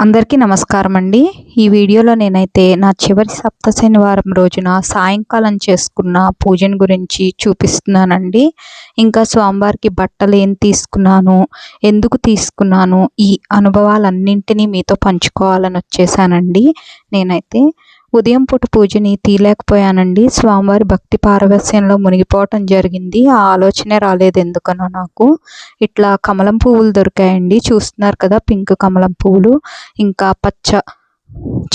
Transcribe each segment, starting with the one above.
అందరికీ నమస్కారం అండి ఈ వీడియోలో నేనైతే నా చివరి సప్త శనివారం రోజున సాయంకాలం చేసుకున్న పూజను గురించి చూపిస్తున్నానండి. ఇంకా స్వామివారికి బట్టలు ఏం తీసుకున్నాను ఎందుకు తీసుకున్నాను ఈ అనుభవాలన్నింటినీ మీతో పంచుకోవాలని వచ్చేసానండి నేనైతే. ఉదయం పూట పూజని తీయలేకపోయానండి. స్వామివారి భక్తి పారవస్యంలో మునిగిపోవటం జరిగింది. ఆ ఆలోచనే రాలేదు ఎందుకనో నాకు. ఇట్లా కమలం పువ్వులు దొరికాయండి. చూస్తున్నారు కదా పింక్ కమలం పువ్వులు. ఇంకా పచ్చ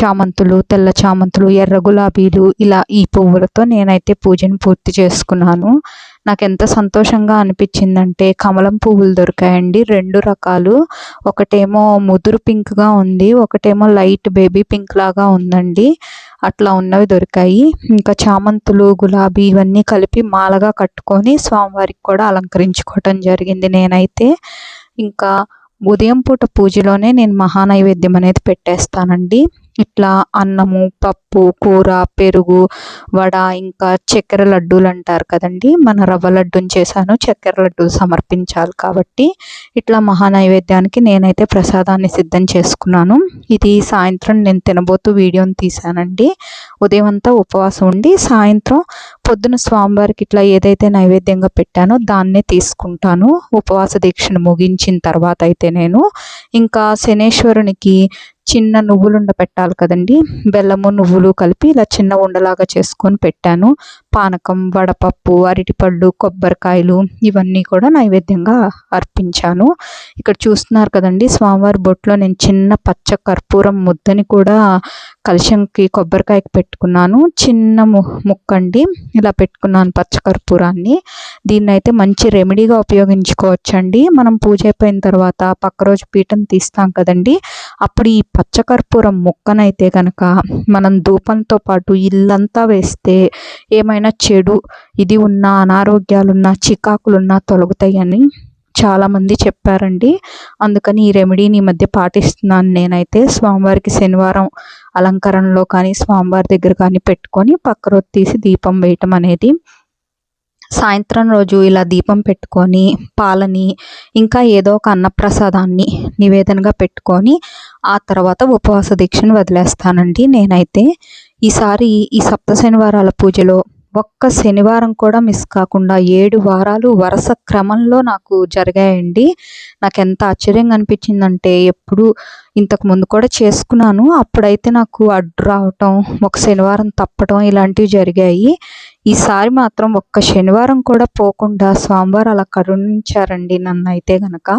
చామంతులు తెల్ల చామంతులు ఎర్ర గులాబీలు ఇలా ఈ పువ్వులతో నేనైతే పూజను పూర్తి చేసుకున్నాను. నాకు ఎంత సంతోషంగా అనిపించిందంటే కమలం పువ్వులు దొరికాయండి. రెండు రకాలు. ఒకటేమో ముదురు పింక్గా ఉంది. ఒకటేమో లైట్ బేబీ పింక్ లాగా ఉందండి. అట్లా ఉన్నవి దొరికాయి. ఇంకా చామంతులు గులాబీ ఇవన్నీ కలిపి మాలగా కట్టుకొని స్వామివారికి కూడా అలంకరించుకోవటం జరిగింది నేనైతే. ఇంకా ఉదయం పూట పూజలోనే నేను మహానైవేద్యం అనేది పెట్టేస్తానండి. ఇట్లా అన్నము పప్పు కూర పెరుగు వడ ఇంకా చక్కెర లడ్డూలు అంటారు కదండి. మన రవ్వ లడ్డూని చేశాను. చక్కెర లడ్డు సమర్పించాలి కాబట్టి ఇట్లా మహానైవేద్యానికి నేనైతే ప్రసాదాన్ని సిద్ధం చేసుకున్నాను. ఇది సాయంత్రం నేను తినబోతూ వీడియోని తీశానండి. ఉదయం అంతా ఉపవాసం ఉండి సాయంత్రం పొద్దున స్వామివారికి ఇట్లా ఏదైతే నైవేద్యంగా పెట్టానో దాన్నే తీసుకుంటాను. ఉపవాస దీక్షను ముగించిన తర్వాత అయితే నేను ఇంకా శనేశ్వరునికి చిన్న నువ్వులుండ పెట్టాలి కదండి. బెల్లము నువ్వులు కలిపి ఇలా చిన్న ఉండలాగా చేసుకొని పెట్టాను. పానకం వడపప్పు అరటిపళ్ళు కొబ్బరికాయలు ఇవన్నీ కూడా నైవేద్యంగా అర్పించాను. ఇక్కడ చూస్తున్నారు కదండి స్వామివారి బొట్లో నేను చిన్న పచ్చ కర్పూరం ముద్దని కూడా కలశంకి కొబ్బరికాయకి పెట్టుకున్నాను. చిన్న ముక్కండి. ఇలా పెట్టుకున్నాను పచ్చ కర్పూరాన్ని. దీన్ని అయితే మంచి రెమెడీగా ఉపయోగించుకోవచ్చండి. మనం పూజ అయిపోయిన తర్వాత పక్క రోజు పీఠం తీస్తాం కదండి అప్పుడు ఈ పచ్చకర్పూరం ముక్కనైతే కనుక మనం ధూపంతో పాటు ఇల్లంతా వేస్తే ఏమైనా చెడు ఇది ఉన్న అనారోగ్యాలున్న చికాకులున్న తొలగుతాయని చాలామంది చెప్పారండి. అందుకని ఈ రెమెడీని ఈ మధ్య పాటిస్తున్నాను నేనైతే. స్వామివారికి శనివారం అలంకరణలో కానీ స్వామివారి దగ్గర కానీ పెట్టుకొని పక్క రోజు తీసి దీపం వేయటం అనేది. సాయంత్రం రోజు ఇలా దీపం పెట్టుకొని పాలని ఇంకా ఏదో ఒక అన్నప్రసాదాన్ని నివేదనగా పెట్టుకొని ఆ తర్వాత ఉపవాస దీక్షను వదిలేస్తానండి నేనైతే. ఈసారి ఈ సప్త శనివారాల పూజలో ఒక్క శనివారం కూడా మిస్ కాకుండా ఏడు వారాలు వరుస క్రమంలో నాకు జరిగాయండి. నాకు ఎంత ఆశ్చర్యంగా అనిపించిందంటే ఎప్పుడు ఇంతకు ముందు కూడా చేసుకున్నాను. అప్పుడైతే నాకు అడ్డు రావటం ఒక శనివారం తప్పటం ఇలాంటివి జరిగాయి. ఈసారి మాత్రం ఒక్క శనివారం కూడా పోకుండా స్వామివారు అలా కరుణించారండి నన్ను అయితే గనక.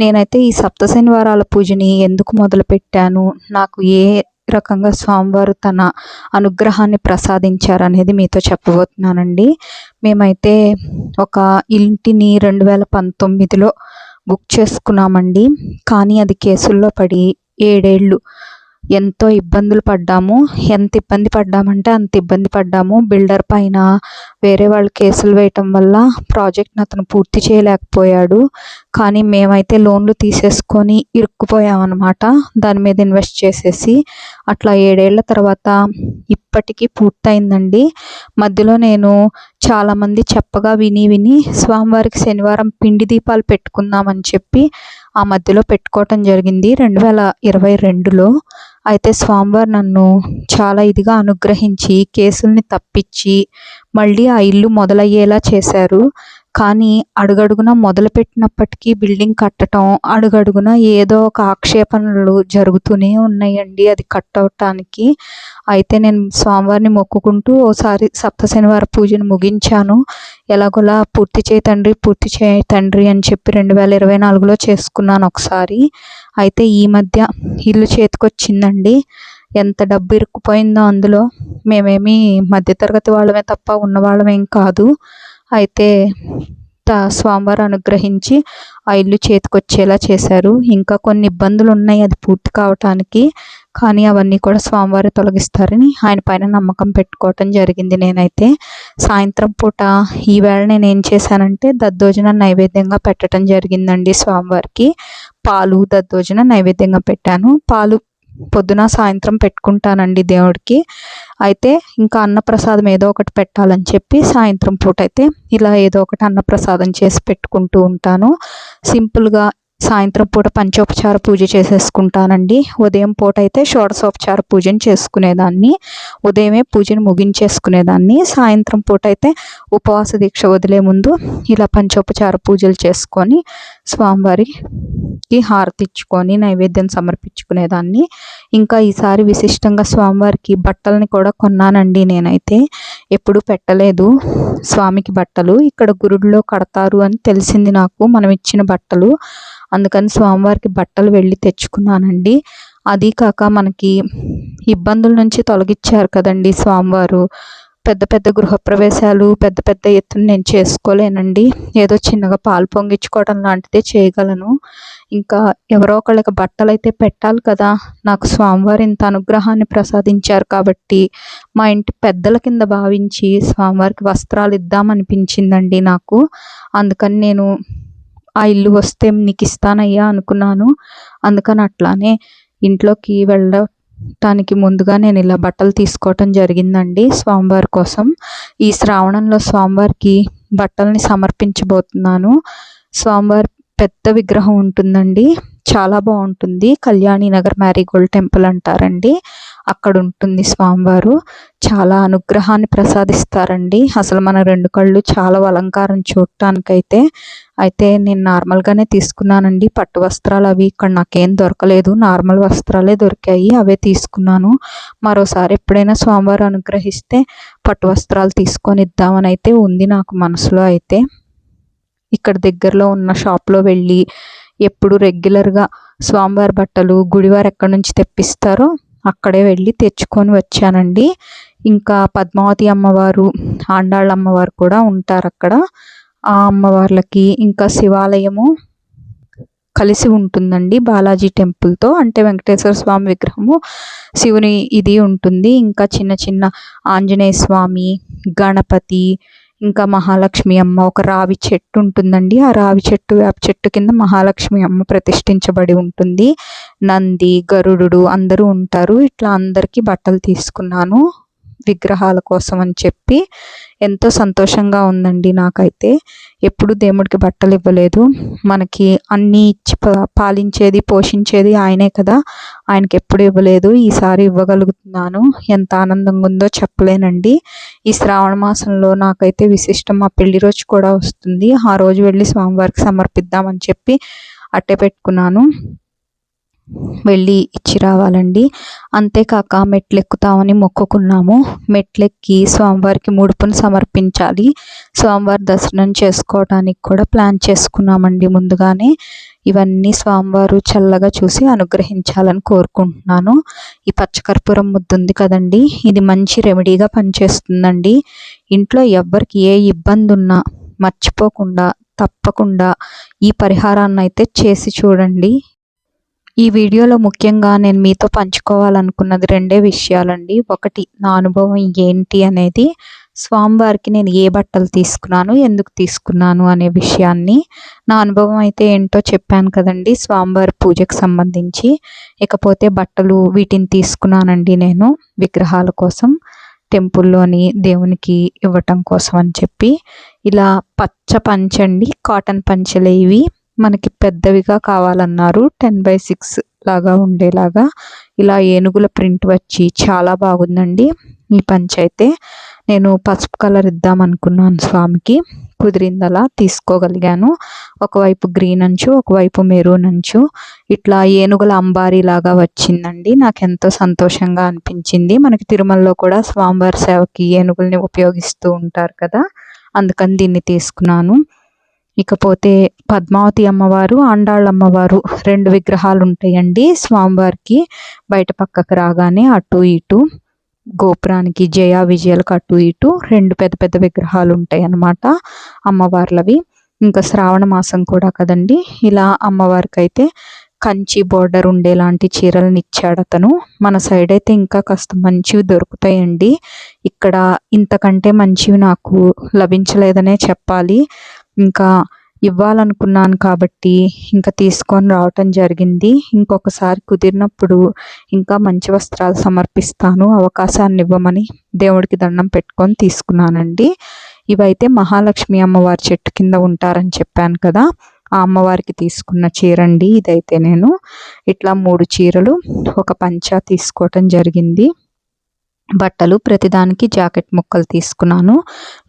నేనైతే ఈ సప్త శనివారాల పూజని ఎందుకు మొదలుపెట్టాను? నాకు ఏ రకంగా స్వామివారు తన అనుగ్రహాన్ని ప్రసాదించారనేది మీతో చెప్పబోతున్నానండి. మేమైతే ఒక ఇంటిని రెండు వేల పంతొమ్మిదిలో బుక్ చేసుకున్నామండి. కానీ అది కేసుల్లో పడి ఏడేళ్ళు ఎంతో ఇబ్బందులు పడ్డాము. ఎంత ఇబ్బంది పడ్డామంటే అంత ఇబ్బంది పడ్డాము. బిల్డర్ పైన వేరే వాళ్ళు కేసులు వేయటం వల్ల ప్రాజెక్ట్ని అతను పూర్తి చేయలేకపోయాడు. కానీ మేమైతే లోన్లు తీసేసుకొని ఇరుక్కుపోయామన్నమాట. దాని మీద ఇన్వెస్ట్ చేసేసి అట్లా ఏడేళ్ళ తర్వాత ఇప్పటికీ పూర్తయిందండి. మధ్యలో నేను చాలామంది చెప్పగా విని విని స్వామివారికి శనివారం పిండి దీపాలు పెట్టుకుందామని చెప్పి ఆ మధ్యలో పెట్టుకోవటం జరిగింది. రెండు వేల ఇరవై రెండులో అయితే స్వామివారు నన్ను చాలా ఇదిగా అనుగ్రహించి కేసుల్ని తప్పించి మళ్ళీ ఆ ఇల్లు మొదలయ్యేలా చేశారు. కానీ అడుగడుగున మొదలుపెట్టినప్పటికీ బిల్డింగ్ కట్టడం అడుగడుగున ఏదో ఒక ఆక్షేపణలు జరుగుతూనే ఉన్నాయండి అది కట్ అవటానికి అయితే నేను స్వామివారిని మొక్కుకుంటూ ఓసారి సప్త శనివార పూజను ముగించాను. ఎలాగోలా పూర్తి చేయి తండ్రి పూర్తి చేయి తండ్రి అని చెప్పి రెండు వేల ఇరవై నాలుగులో చేసుకున్నాను ఒకసారి. అయితే ఈ మధ్య ఇల్లు చేతికొచ్చిందండి. ఎంత డబ్బు ఇరుక్కుపోయిందో అందులో. మేమేమి మధ్యతరగతి వాళ్ళమే తప్ప ఉన్నవాళ్ళమేం కాదు. అయితే స్వామివారు అనుగ్రహించి ఆ ఇల్లు చేతికొచ్చేలా చేశారు. ఇంకా కొన్ని ఇబ్బందులు ఉన్నాయి అది పూర్తి కావటానికి. కానీ అవన్నీ కూడా స్వామివారి తొలగిస్తారని ఆయన పైన నమ్మకం పెట్టుకోవటం జరిగింది నేనైతే. సాయంత్రం పూట ఈవేళ నేను ఏం చేశానంటే దద్దోజన నైవేద్యంగా పెట్టడం జరిగిందండి స్వామివారికి. పాలు దద్దోజన నైవేద్యంగా పెట్టాను. పాలు పొద్దున సాయంత్రం పెట్టుకుంటానండి దేవుడికి. అయితే ఇంకా అన్నప్రసాదం ఏదో ఒకటి పెట్టాలని చెప్పి సాయంత్రం పూట అయితే ఇలా ఏదో ఒకటి అన్నప్రసాదం చేసి పెట్టుకుంటూ ఉంటాను. సింపుల్గా సాయంత్రం పూట పంచోపచార పూజ చేసేసుకుంటానండి. ఉదయం పూట అయితే షోడశోపచార పూజను చేసుకునేదాన్ని. ఉదయమే పూజను ముగించేసుకునేదాన్ని. సాయంత్రం పూట అయితే ఉపవాస దీక్ష వదిలే ముందు ఇలా పంచోపచార పూజలు చేసుకొని స్వామివారికి హారతి ఇచ్చుకొని నైవేద్యం సమర్పించుకునేదాన్ని. ఇంకా ఈసారి విశిష్టంగా స్వామివారికి బట్టలని కూడా కొన్నానండి నేనైతే. ఎప్పుడు పెట్టలేదు. స్వామికి బట్టలు ఇక్కడ గురుడిలో కడతారు అని తెలిసింది నాకు. మనం ఇచ్చిన బట్టలు అందుకని స్వామివారికి బట్టలు వెళ్ళి తెచ్చుకున్నానండి. అది కాక మనకి ఇబ్బందుల నుంచి తొలగించారు కదండి స్వామివారు. పెద్ద పెద్ద గృహప్రవేశాలు పెద్ద పెద్ద ఎత్తున నేను చేసుకోలేనండి. ఏదో చిన్నగా పాలు పొంగించుకోవడం లాంటిదే చేయగలను. ఇంకా ఎవరో ఒకళ్ళకి బట్టలు అయితే పెట్టాలి కదా. నాకు స్వామివారు ఇంత అనుగ్రహాన్ని ప్రసాదించారు కాబట్టి మా ఇంటి పెద్దల కింద భావించి స్వామివారికి వస్త్రాలు ఇద్దామనిపించిందండి నాకు. అందుకని నేను ఆ ఇల్లు వస్తే నీకు ఇస్తానయ్యా అనుకున్నాను. అందుకని అట్లానే ఇంట్లోకి వెళ్ళటానికి ముందుగా నేను ఇలా బట్టలు తీసుకోవటం జరిగిందండి స్వామివారి కోసం. ఈ శ్రావణంలో స్వామివారికి బట్టల్ని సమర్పించబోతున్నాను. స్వామివారి పెద్ద విగ్రహం ఉంటుందండి. చాలా బాగుంటుంది. కళ్యాణి నగర్ మ్యారీగోల్డ్ టెంపుల్ అంటారండి. అక్కడ ఉంటుంది స్వామివారు. చాలా అనుగ్రహాన్ని ప్రసాదిస్తారండి. అసలు మన రెండు కళ్ళు చాలా అలంకారం చూడటానికైతే. అయితే నేను నార్మల్గానే తీసుకున్నానండి. పట్టు వస్త్రాలు అవి ఇక్కడ నాకేం దొరకలేదు. నార్మల్ వస్త్రాలే దొరికాయి. అవే తీసుకున్నాను. మరోసారి ఎప్పుడైనా స్వామివారు అనుగ్రహిస్తే పట్టు వస్త్రాలు తీసుకొని ఇద్దామని అయితే ఉంది నాకు మనసులో అయితే. ఇక్కడ దగ్గరలో ఉన్న షాప్లో వెళ్ళి ఎప్పుడు రెగ్యులర్గా స్వామివారి బట్టలు గుడివారు ఎక్కడి నుంచి తెప్పిస్తారో అక్కడే వెళ్ళి తెచ్చుకొని వచ్చానండి. ఇంకా పద్మావతి అమ్మవారు ఆండాళ్ళ అమ్మవారు కూడా ఉంటారు అక్కడ ఆ అమ్మవార్లకి ఇంకా శివాలయము కలిసి ఉంటుందండి బాలాజీ టెంపుల్తో. అంటే వెంకటేశ్వర స్వామి విగ్రహము శివుని ఇది ఉంటుంది. ఇంకా చిన్న చిన్న ఆంజనేయ స్వామి గణపతి ఇంకా మహాలక్ష్మి అమ్మ ఒక రావి చెట్టు ఉంటుందండి. ఆ రావి చెట్టు వేప చెట్టు కింద మహాలక్ష్మి అమ్మ ప్రతిష్ఠించబడి ఉంటుంది. నంది గరుడు అందరూ ఉంటారు. ఇట్లా అందరికీ బట్టలు తీసుకున్నాను. విగ్రహాల కోసం అని చెప్పి ఎంతో సంతోషంగా ఉందండి నాకైతే. ఎప్పుడు దేవుడికి బట్టలు ఇవ్వలేదు. మనకి అన్నీ ఇచ్చి పాలించేది పోషించేది ఆయనే కదా. ఆయనకి ఎప్పుడు ఇవ్వలేదు. ఈసారి ఇవ్వగలుగుతున్నాను. ఎంత ఆనందంగా ఉందో చెప్పలేనండి. ఈ శ్రావణ మాసంలో నాకైతే విశిష్టం మా పెళ్ళి రోజు కూడా వస్తుంది. ఆ రోజు వెళ్ళి స్వామివారికి సమర్పిద్దామని చెప్పి అట్టే పెట్టుకున్నాను. వెళ్ళి ఇచ్చి రావాలండి. అంతేకాక మెట్లు ఎక్కుతామని మొక్కుకున్నాము. మెట్లెక్కి స్వామివారికి ముడుపును సమర్పించాలి. స్వామివారి దర్శనం చేసుకోవడానికి కూడా ప్లాన్ చేసుకున్నామండి ముందుగానే. ఇవన్నీ స్వామివారు చల్లగా చూసి అనుగ్రహించాలని కోరుకుంటున్నాను. ఈ పచ్చకర్పూరం ముద్దుంది కదండి. ఇది మంచి రెమెడీగా పనిచేస్తుందండి. ఇంట్లో ఎవ్వరికి ఏ ఇబ్బంది ఉన్నా మర్చిపోకుండా తప్పకుండా ఈ పరిహారాన్ని అయితే చేసి చూడండి. ఈ వీడియోలో ముఖ్యంగా నేను మీతో పంచుకోవాలనుకున్నది రెండే విషయాలండి. ఒకటి నా అనుభవం ఏంటి అనేది స్వామివారికి నేను ఏ బట్టలు తీసుకున్నాను ఎందుకు తీసుకున్నాను అనే విషయాన్ని. నా అనుభవం అయితే ఏంటో చెప్పాను కదండి స్వామివారి పూజకు సంబంధించి. ఇకపోతే బట్టలు వీటిని తీసుకున్నానండి నేను విగ్రహాల కోసం టెంపుల్లోని దేవునికి ఇవ్వటం కోసం అని చెప్పి. ఇలా పచ్చ పంచండి కాటన్ పంచలేవి మనకి పెద్దవిగా కావాలన్నారు. టెన్ బై సిక్స్ లాగా ఉండేలాగా ఇలా ఏనుగుల ప్రింట్ వచ్చి చాలా బాగుందండి. ఈ పంచ అయితే నేను పసుపు కలర్ ఇద్దాం అనుకున్నాను స్వామికి. కుదిరింది అలా తీసుకోగలిగాను. ఒకవైపు గ్రీన్ అంచు ఒకవైపు మెరూన్ అంచు. ఇట్లా ఏనుగుల అంబారీ లాగా వచ్చిందండి. నాకు ఎంతో సంతోషంగా అనిపించింది. మనకి తిరుమలలో కూడా స్వామివారి సేవకి ఏనుగుల్ని ఉపయోగిస్తూ ఉంటారు కదా. అందుకని దీన్ని తీసుకున్నాను. ఇకపోతే పద్మావతి అమ్మవారు ఆండాళ్ళ అమ్మవారు రెండు విగ్రహాలు ఉంటాయండి స్వామివారికి బయట పక్కకు రాగానే అటు ఇటు గోపురానికి జయ విజయాలకు అటు ఇటు రెండు పెద్ద పెద్ద విగ్రహాలు ఉంటాయి అన్నమాట అమ్మవార్లవి. ఇంకా శ్రావణ మాసం కూడా కదండి. ఇలా అమ్మవారికి అయితే కంచి బోర్డర్ ఉండేలాంటి చీరలను ఇచ్చాడు అతను మన సైడ్ అయితే ఇంకా కాస్త మంచివి దొరుకుతాయండి. ఇక్కడ ఇంతకంటే మంచివి నాకు లభించలేదనే చెప్పాలి. ఇంకా ఇవ్వాలనుకున్నాను కాబట్టి ఇంకా తీసుకొని రావటం జరిగింది. ఇంకొకసారి కుదిరినప్పుడు ఇంకా మంచి వస్త్రాలు సమర్పిస్తాను. అవకాశాన్ని ఇవ్వమని దేవుడికి దండం పెట్టుకొని తీసుకున్నానండి. ఇవైతే మహాలక్ష్మి అమ్మవారి చెట్టు కింద ఉంటారని చెప్పాను కదా. ఆ అమ్మవారికి తీసుకున్న చీర అండి ఇదైతే నేను ఇట్లా మూడు చీరలు ఒక పంచ తీసుకోవటం జరిగింది. బట్టలు ప్రతిదానికి జాకెట్ ముక్కలు తీసుకున్నాను.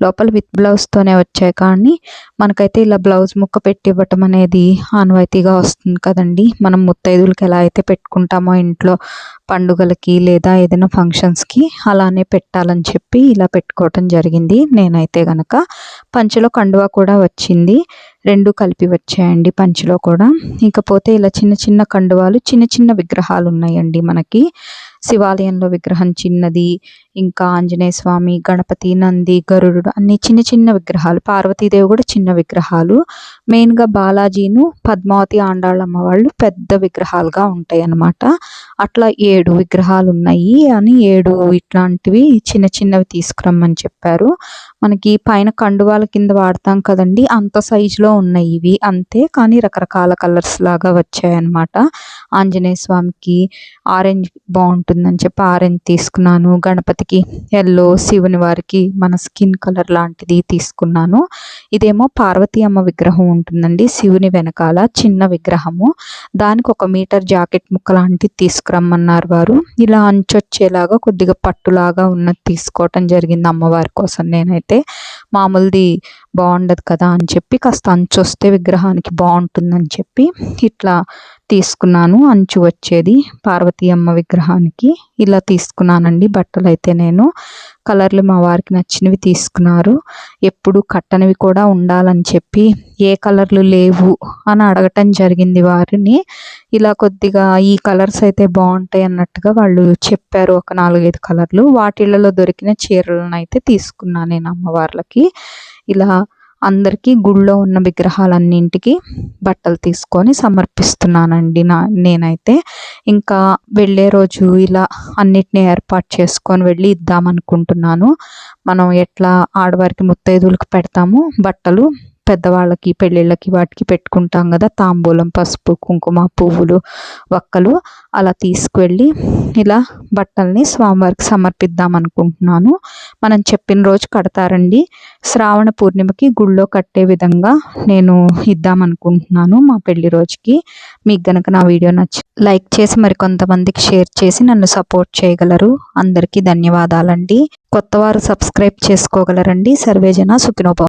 లోపల విత్ బ్లౌజ్తోనే వచ్చాయి కానీ మనకైతే ఇలా బ్లౌజ్ ముక్క పెట్టి ఇవ్వటం అనేది ఆనవాయితీగా వస్తుంది కదండి. మనం ముత్తైదులకి ఎలా అయితే పెట్టుకుంటామో ఇంట్లో పండుగలకి లేదా ఏదైనా ఫంక్షన్స్కి అలానే పెట్టాలని చెప్పి ఇలా పెట్టుకోవటం జరిగింది. నేనైతే గనక పంచలో కండువా కూడా వచ్చింది. రెండు కలిపి వచ్చాయండి పంచలో కూడా. ఇకపోతే ఇలా చిన్న చిన్న కండువాలు చిన్న చిన్న విగ్రహాలు ఉన్నాయండి మనకి. శివాలయంలో విగ్రహం చిన్నది ఇంకా ఆంజనేయ స్వామి గణపతి నంది గరుడు అన్ని చిన్న చిన్న విగ్రహాలు పార్వతీదేవి కూడా చిన్న విగ్రహాలు. మెయిన్గా బాలాజీను పద్మావతి ఆండాళ్ళమ్మ వాళ్ళు పెద్ద విగ్రహాలుగా ఉంటాయి అన్నమాట అట్లా ఏడు విగ్రహాలు ఉన్నాయి అని ఏడు ఇట్లాంటివి చిన్న చిన్నవి తీసుకురమ్మని చెప్పారు. మనకి పైన కండువాల కింద వాడతాం కదండి అంత సైజులో ఉన్నాయి ఇవి. అంతే కానీ రకరకాల కలర్స్ లాగా వచ్చాయి అన్నమాట ఆంజనేయ స్వామికి ఆరెంజ్ బాగుంటుందని చెప్పి ఆరెంజ్ తీసుకున్నాను గణపతి గణపతికి ఎల్లో శివుని వారికి మన స్కిన్ కలర్ లాంటిది తీసుకున్నాను. ఇదేమో పార్వతి అమ్మ విగ్రహం ఉంటుందండి శివుని వెనకాల చిన్న విగ్రహము. దానికి ఒక మీటర్ జాకెట్ ముక్క లాంటిది తీసుకురమ్మన్నారు వారు. ఇలా అంచొచ్చేలాగా కొద్దిగా పట్టులాగా ఉన్నది తీసుకోవటం జరిగింది అమ్మవారి కోసం నేనైతే. మామూలుది బాగుండదు కదా అని చెప్పి కాస్త అంచు వస్తే విగ్రహానికి బాగుంటుందని చెప్పి ఇట్లా తీసుకున్నాను అంచు వచ్చేది పార్వతీ అమ్మ విగ్రహానికి. ఇలా తీసుకున్నానండి బట్టలు అయితే నేను. కలర్లు మా వారికి నచ్చినవి తీసుకున్నారు. ఎప్పుడు కట్టనివి కూడా ఉండాలని చెప్పి ఏ కలర్లు లేవు అని అడగటం జరిగింది వారిని. ఇలా కొద్దిగా ఈ కలర్స్ అయితే బాగుంటాయి అన్నట్టుగా వాళ్ళు చెప్పారు ఒక నాలుగైదు కలర్లు. వాటిలలో దొరికిన చీరలను అయితే తీసుకున్నాను నేను అమ్మవార్లకి. ఇలా అందరికీ గుళ్ళో ఉన్న విగ్రహాలన్నింటికి బట్టలు తీసుకొని సమర్పిస్తున్నానండి నా నేనైతే. ఇంకా వెళ్ళే రోజు ఇలా అన్నిటిని ఏర్పాటు చేసుకొని వెళ్ళి ఇద్దామనుకుంటున్నాను. మనం ఎట్లా ఆడవారికి ముత్తైదువులకు పెడతాము బట్టలు పెద్దవాళ్ళకి పెళ్ళిళ్ళకి వాటికి పెట్టుకుంటాం కదా. తాంబూలం పసుపు కుంకుమ పువ్వులు వక్కలు అలా తీసుకువెళ్ళి ఇలా బట్టల్ని స్వామివారికి సమర్పిద్దాం అనుకుంటున్నాను. మనం చెప్పిన రోజు కడతారండి. శ్రావణ పూర్ణిమకి గుళ్ళో కట్టే విధంగా నేను ఇద్దాం అనుకుంటున్నాను మా పెళ్ళి రోజుకి. మీకు గనక నా వీడియో నచ్చి లైక్ చేసి మరి కొంతమందికి షేర్ చేసి నన్ను సపోర్ట్ చేయగలరు. అందరికీ ధన్యవాదాలండి. కొత్తవారు సబ్స్క్రైబ్ చేసుకోగలరండి. సర్వేజన సుఖినోభ